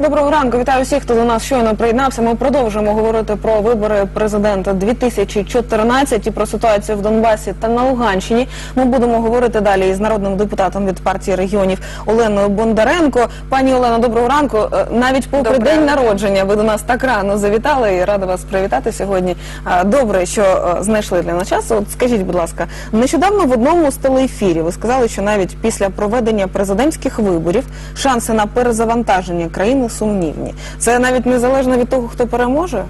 Доброго ранку, вітаю всіх, хто до нас щойно приєднався. Ми продовжуємо говорити про вибори президента 2014 і про ситуацію в Донбасі та на Луганщині. Ми будемо говорити далі із народним депутатом від партії регіонів Оленою Бондаренко. Пані Олена, доброго ранку. Е, Навіть попри Доброго день народження ви до нас так рано завітали і рада вас привітати сьогодні. Добре, що е, знайшли для нас час. От скажіть, будь ласка, нещодавно в одному з телеефірів ви сказали, що навіть після проведення президентських виборів шанси на перезавантаження країни сумнівні. Це навіть незалежно від того, хто переможе.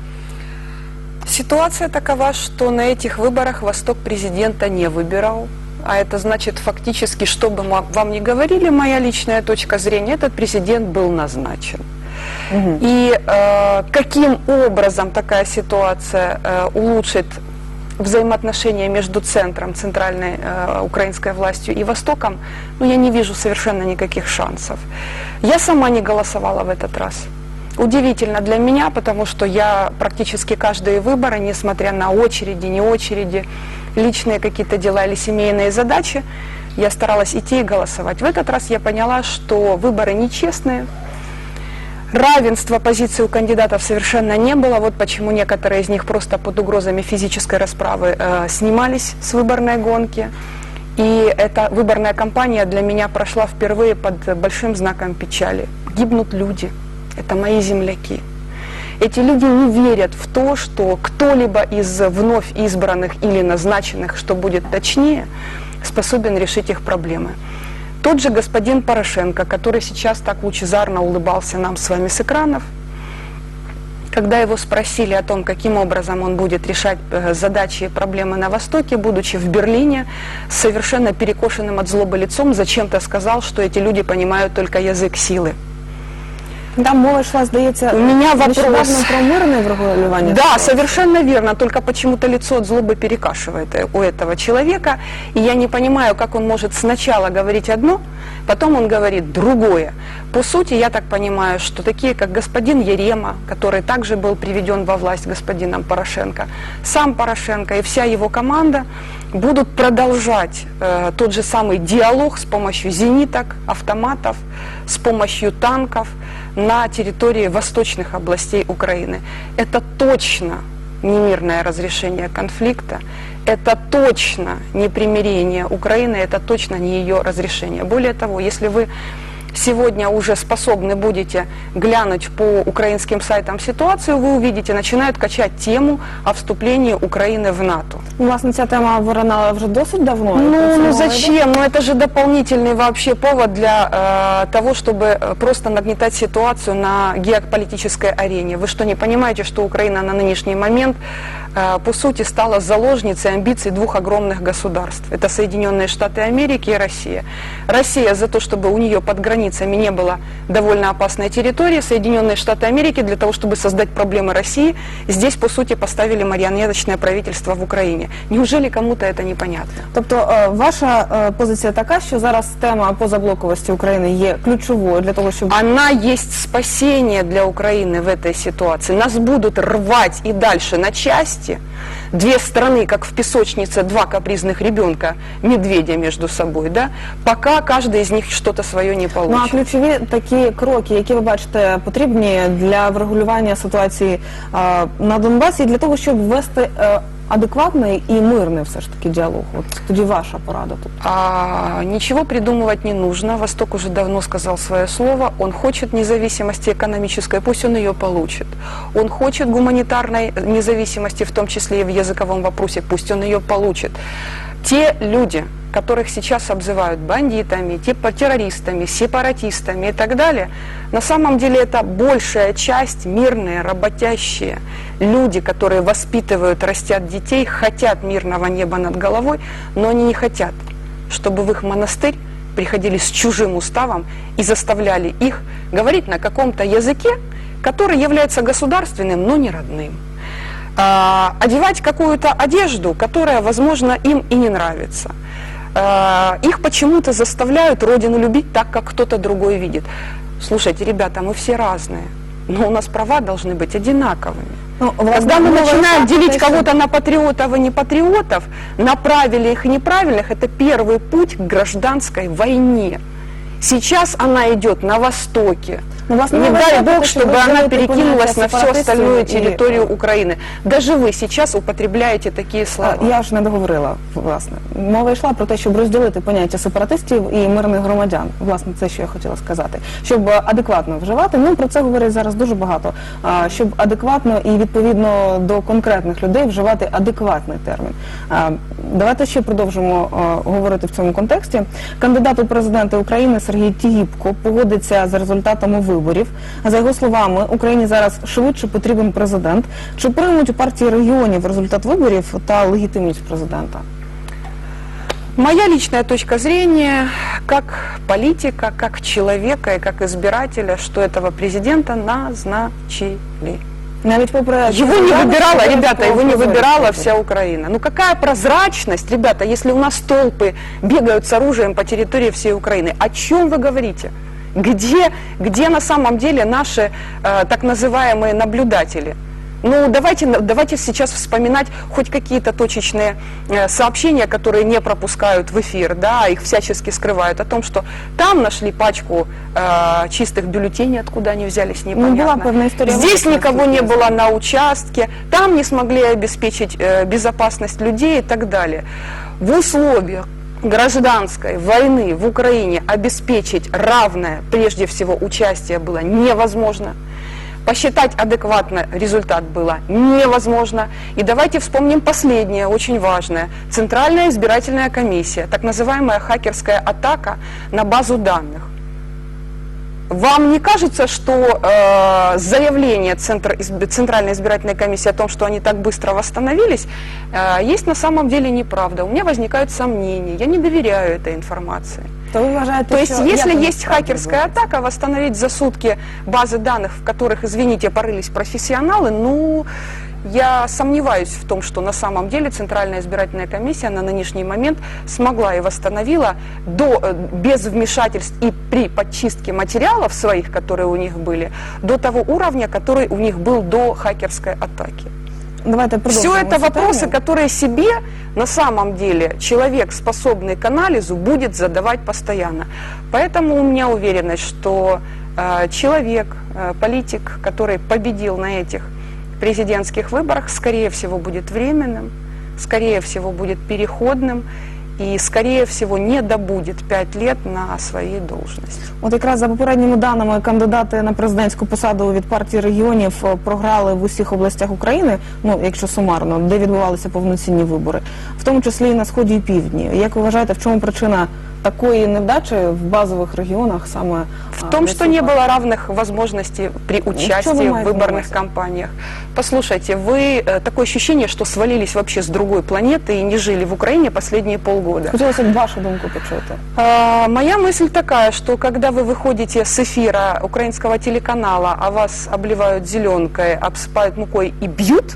Ситуация такова, что на этих выборах Восток президента не выбирал. А это значит фактически, что бы ма- вам ни говорили, моя личная точка зрения, этот президент был назначен. И э, каким образом такая ситуация э, улучшит взаимоотношения между центром, центральной э, украинской властью и Востоком, ну, я не вижу совершенно никаких шансов. Я сама не голосовала в этот раз. Удивительно для меня, потому что я практически каждые выборы, несмотря на очереди, не очереди, личные какие-то дела или семейные задачи, я старалась идти и голосовать. В этот раз я поняла, что выборы нечестные, Равенства позиций у кандидатов совершенно не было. Вот почему некоторые из них просто под угрозами физической расправы э, снимались с выборной гонки. И эта выборная кампания для меня прошла впервые под большим знаком печали. Гибнут люди. Это мои земляки. Эти люди не верят в то, что кто-либо из вновь избранных или назначенных, что будет точнее, способен решить их проблемы. Тот же господин Порошенко, который сейчас так лучезарно улыбался нам с вами с экранов, когда его спросили о том, каким образом он будет решать э, задачи и проблемы на Востоке, будучи в Берлине, совершенно перекошенным от злобы лицом, зачем-то сказал, что эти люди понимают только язык силы. Там мова йшла, здається, У мене вопрос. нещодавно про мирне врегулювання. Да, ситуації. совершенно верно, только почему-то лицо от злобы перекашивает э, у этого человека, и я не понимаю, как он может сначала говорить одно, потом он говорит другое. По сути, я так понимаю, что такие, как господин Ерема, который также был приведен во власть господином Порошенко, сам Порошенко и вся его команда будут продолжать э, тот же самый диалог с помощью зениток, автоматов, с помощью танков на территории восточных областей Украины. Это точно не мирное разрешение конфликта, это точно не примирение Украины, это точно не ее разрешение. Более того, если вы сегодня уже способны будете глянуть по украинским сайтам ситуацию, вы увидите, начинают качать тему о вступлении Украины в НАТО. Власне, ця тема виринала вже досить давно. Ну, ну зачем? Ну это же дополнительный вообще повод для э, того, чтобы э, просто нагнетать ситуацию на геополитической арене. Вы что, не понимаете, что Украина на нынешний момент, э, по сути, стала заложницей амбиций двух огромных государств? Это Соединенные Штаты Америки и Россия. Россия за то, чтобы у нее под границами не было довольно опасной территории, Соединенные Штаты Америки для того, чтобы создать проблемы России, здесь, по сути, поставили марионеточное правительство в Украине. Неужели кому-то это непонятно? Тобто е, ваша е, позиція така, що зараз тема позаблоковості України є ключовою для того, щоб Она есть спасение для Украины в этой ситуации. Нас будут рвать и дальше на части. Две страны, как в песочнице, два капризных ребенка, медведя между собой, да, пока каждый из них что-то свое не Ну а получит. ключові такі кроки, які ви бачите потрібні для врегулювання ситуації е, на Донбасі, для того, щоб ввести е, адекватний і мирний все ж таки діалог. От тоді ваша порада тут. А, ничего придумывать не нужно. Восток уже давно сказал свое слово. Он хочет независимости экономической, пусть он ее получит. Он хочет гуманитарной независимости, в том числе и в языковом вопросе, пусть он ее получит. Те люди, которых сейчас обзывают бандитами, типа террористами, сепаратистами и так далее, на самом деле это большая часть мирные, работящие люди, которые воспитывают, растят детей, хотят мирного неба над головой, но они не хотят, чтобы в их монастырь приходили с чужим уставом и заставляли их говорить на каком-то языке, который является государственным, но не родным. А, одевать какую-то одежду, которая, возможно, им и не нравится. А, их почему-то заставляют родину любить так, как кто-то другой видит. Слушайте, ребята, мы все разные, но у нас права должны быть одинаковыми. Ну, Когда мы начинаем делить кого-то на патриотов и не патриотов, на правильных и неправильных, это первый путь к гражданской войне. Сейчас она идет на Востоке. Ну, власне, Не ви дай вважаєте, бог, що чтобы ви она вживаєте перекинулась поняття на всю сепаратистів остальную і, территорию е, Украины. Даже вы сейчас употребляете такие слова. А, Я ж не договорила, власне. Мова йшла про те, щоб розділити поняття сепаратистів і мирних громадян. Власне, це що я хотіла сказати. Щоб е, адекватно вживати. Ну про це говорять зараз дуже багато. А, Щоб адекватно і відповідно до конкретних людей вживати адекватний термін. А, Давайте ще продовжимо е, говорити в цьому контексті. Кандидат у президенти України Сергій Тігіпко погодиться з результатами виборів. За його словами, Україні зараз швидше потрібен президент. Чи приймуть у партії регіонів результат виборів та легітимність президента? Моя личная точка зрения, как политика, как человека и как избирателя, что этого президента назначили. Навіть попри Его не заяви, выбирала, що ребята, его не прозорість выбирала виборів. вся Украина. Ну какая прозрачность, ребята, если у нас толпы бегают с оружием по территории всей Украины? О чем вы говорите? Где, где на самом деле наши э, так называемые наблюдатели? Ну, давайте, давайте сейчас вспоминать хоть какие-то точечные э, сообщения, которые не пропускают в эфир, да, их всячески скрывают, о том, что там нашли пачку э, чистых бюллетеней, откуда они взялись, непонятно. была певная история Здесь никого не было на участке, там не смогли обеспечить э, безопасность людей и так далее. В условиях гражданской войны в Украине обеспечить равное, прежде всего, участие было невозможно. Посчитать адекватно результат было невозможно. И давайте вспомним последнее, очень важное. Центральная избирательная комиссия, так называемая хакерская атака на базу данных. Вам не кажется, что э, заявление Центр, изб- Центральной избирательной комиссии о том, что они так быстро восстановились, э, есть на самом деле неправда? У меня возникают сомнения, я не доверяю этой информации. То ви вважаєте, То есть, що если як есть насправді хакерская відбувається? атака, восстановить за сутки базы данных, в которых, извините, порылись профессионалы, ну, я сомневаюсь в том, что на самом деле Центральная избирательная комиссия на нынешний момент смогла и восстановила до, э, без вмешательств и при подчистке материалов своих, которые у них были, до того уровня, который у них был до хакерской атаки. Давайте Все продовжимо это вопросы, которые себе на самом деле человек, способный к анализу, будет задавать постоянно. Поэтому у меня уверенность, что э, человек, э, политик, который победил на этих президентских выборах, скорее всего, будет временным, скорее всего, будет переходным и, скорее всего, не добудет пять лет на своей должности. От якраз за попередніми даними кандидати на президентську посаду від партії регіонів е, програли в усіх областях України, ну якщо сумарно, де відбувалися повноцінні вибори, в тому числі і на сході і півдні. Як ви вважаєте, в чому причина такої невдачі в базових регіонах саме В том, что не было равных возможностей при участии в маете на выборных увазі? кампаниях. Послушайте, вы э, такое ощущение, что свалились вообще с другой планеты и не жили в Украине последние полгода. Хотілося б вашу думку почути. А, Моя мысль такая, что когда вы выходите с эфира украинского телеканала, а вас обливают зеленкой, обсыпают мукой и бьют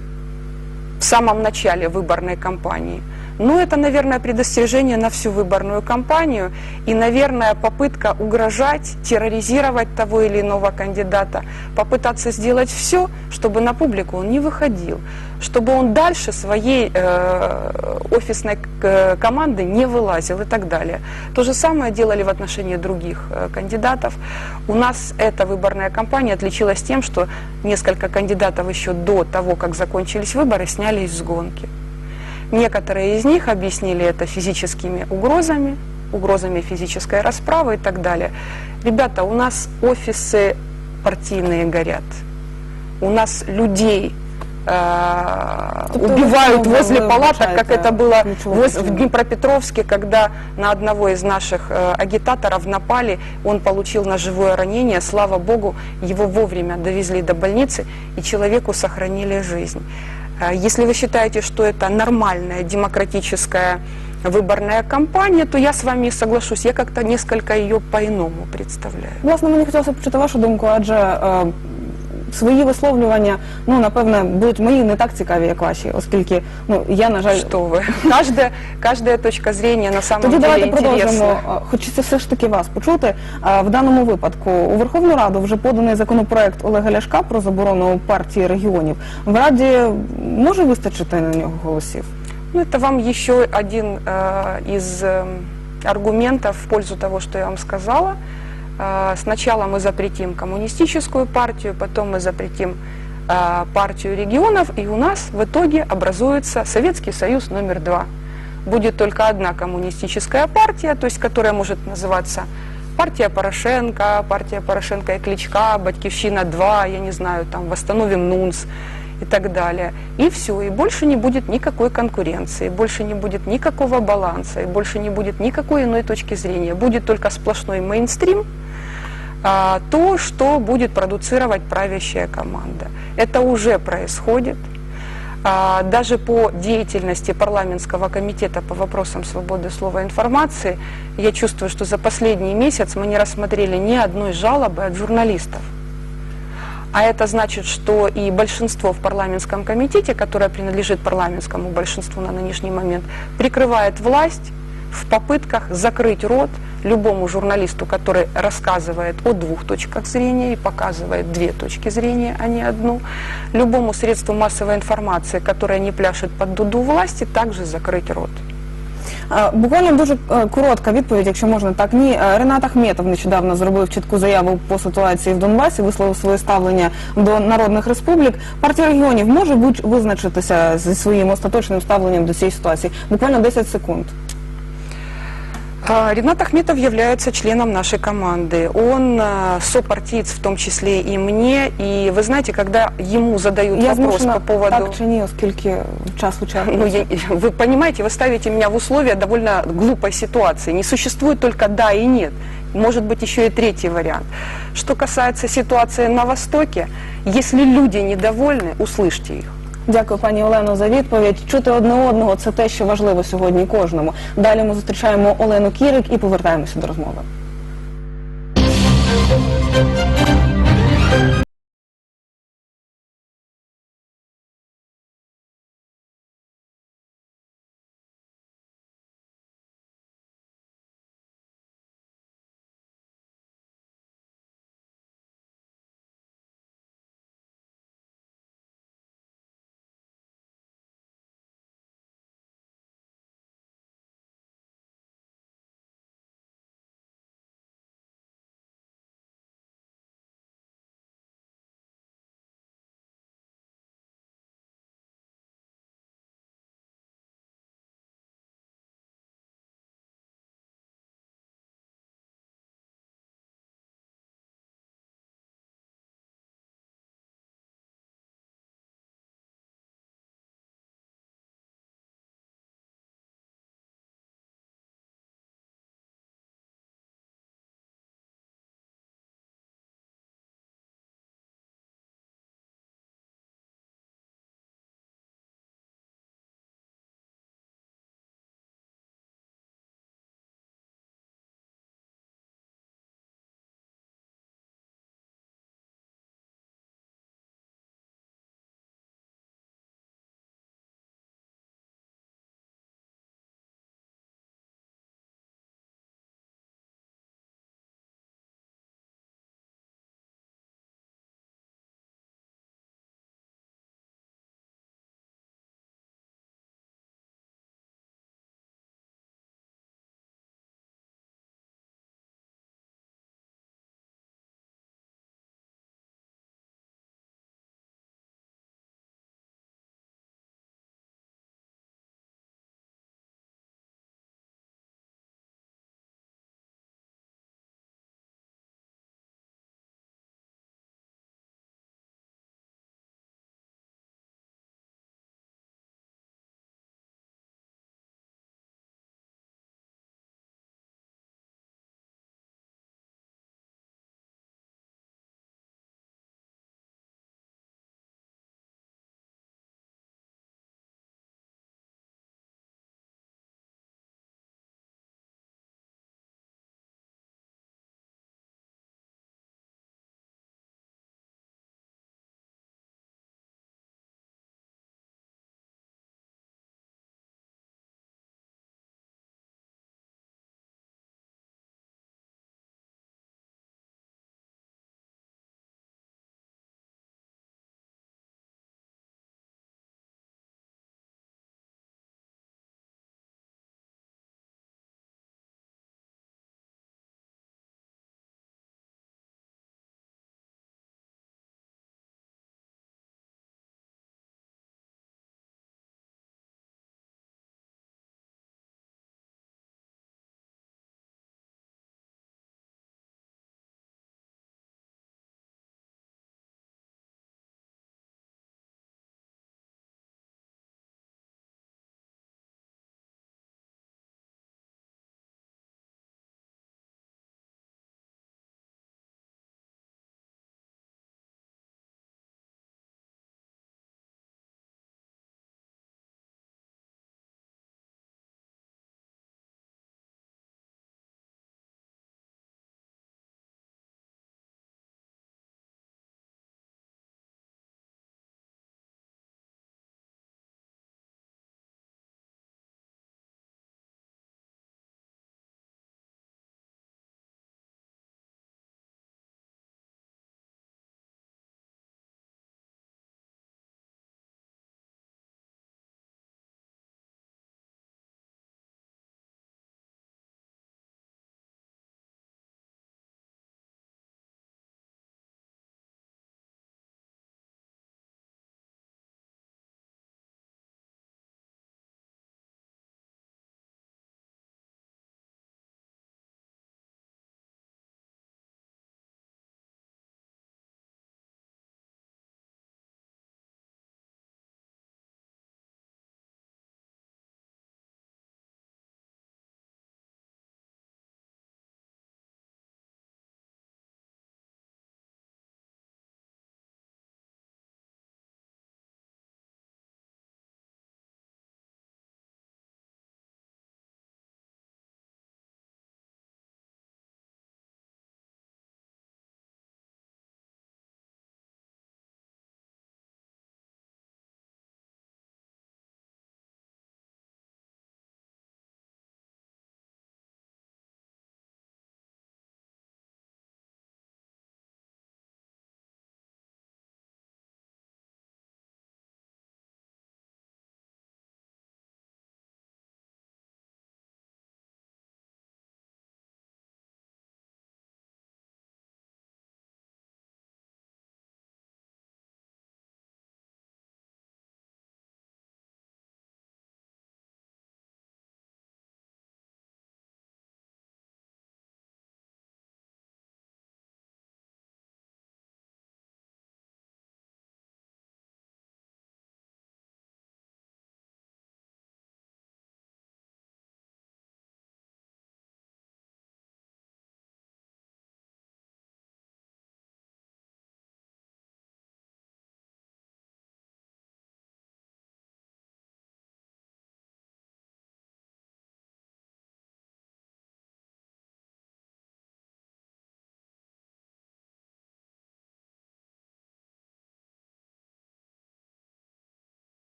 в самом начале выборной кампании, ну, это, наверное, предостережение на всю выборную кампанию и, наверное, попытка угрожать, терроризировать того или иного кандидата, попытаться сделать все, чтобы на публику он не выходил, чтобы он дальше своей э, офисной к- команды не вылазил и так далее. То же самое делали в отношении других э, кандидатов. У нас эта выборная кампания отличилась тем, что несколько кандидатов еще до того, как закончились выборы, снялись с гонки. Некоторые из них объяснили это физическими угрозами, угрозами физической расправы и так далее. Ребята, у нас офисы партийные горят. У нас людей э, убивают возле палаток, как это было воз- в. Днепропетровске, когда на одного из наших э, агитаторов напали, он получил ножевое ранение, слава богу, его вовремя довезли до больницы и человеку сохранили жизнь. Э, Если вы считаете, что это нормальная демократическая выборная кампания, то я с вами соглашусь. Я как-то несколько ее по-иному представляю. Власне, мені хотілося б почути вашу думку, адже е, свої висловлювання, ну напевне, будуть мої не так цікаві, як ваші, оскільки ну я на жаль. Что вы? Каждая, каждая точка зрения на самом Тоді деле давайте продовжимо. интересна. Е, Хочеться все ж таки вас почути. Е, В даному випадку у Верховну Раду вже поданий законопроект Олега Ляшка про заборону партії регіонів. В Раді може вистачити на нього голосів? Ну, это вам еще один э, из э, аргументов в пользу того, что я вам сказала. А, Сначала мы запретим коммунистическую партию, потом мы запретим а, партию регионов, и у нас в итоге образуется Советский Союз номер два. Будет только одна коммунистическая партия, то есть которая может называться партия Порошенко, партия Порошенко и Кличка, Батьковщина-2, я не знаю, там восстановим НУНС и так далее. И все, и больше не будет никакой конкуренции, больше не будет никакого баланса, и больше не будет никакой иной точки зрения. Будет только сплошной мейнстрим, а, то, что будет продуцировать правящая команда. Это уже происходит. А, Даже по деятельности парламентского комитета по вопросам свободы слова и информации я чувствую, что за последний месяц мы не рассмотрели ни одной жалобы от журналистов. А это значит, что и большинство в парламентском комитете, которое принадлежит парламентскому большинству на нынешний момент, прикрывает власть в попытках закрыть рот любому журналисту, который рассказывает о двух точках зрения и показывает две точки зрения, а не одну, любому средству массовой информации, которое не пляшет под дуду власти, также закрыть рот. А, Буквально дуже е, коротка відповідь, якщо можна так. Ні, Е, Ренат Ахметов нещодавно зробив чітку заяву по ситуації в Донбасі, висловив своє ставлення до народних республік. Партія регіонів може будь визначитися зі своїм остаточним ставленням до цієї ситуації. Буквально 10 секунд. А, Ренат Ахметов является членом нашей команды. Он а, сопартиец в том числе и мне. И вы знаете, когда ему задают Я вопрос змушена по поводу... так чи ні, оскільки час учасників. Ну, я- вы понимаете, вы ставите меня в условия довольно глупой ситуации. Не существует только да и нет. Может быть, еще и третий вариант. Что касается ситуации на Востоке, если люди недовольны, услышьте их. Дякую, пані Олено, за відповідь. Чути одне одного це те, що важливо сьогодні кожному. Далі ми зустрічаємо Олену Кірик і повертаємося до розмови.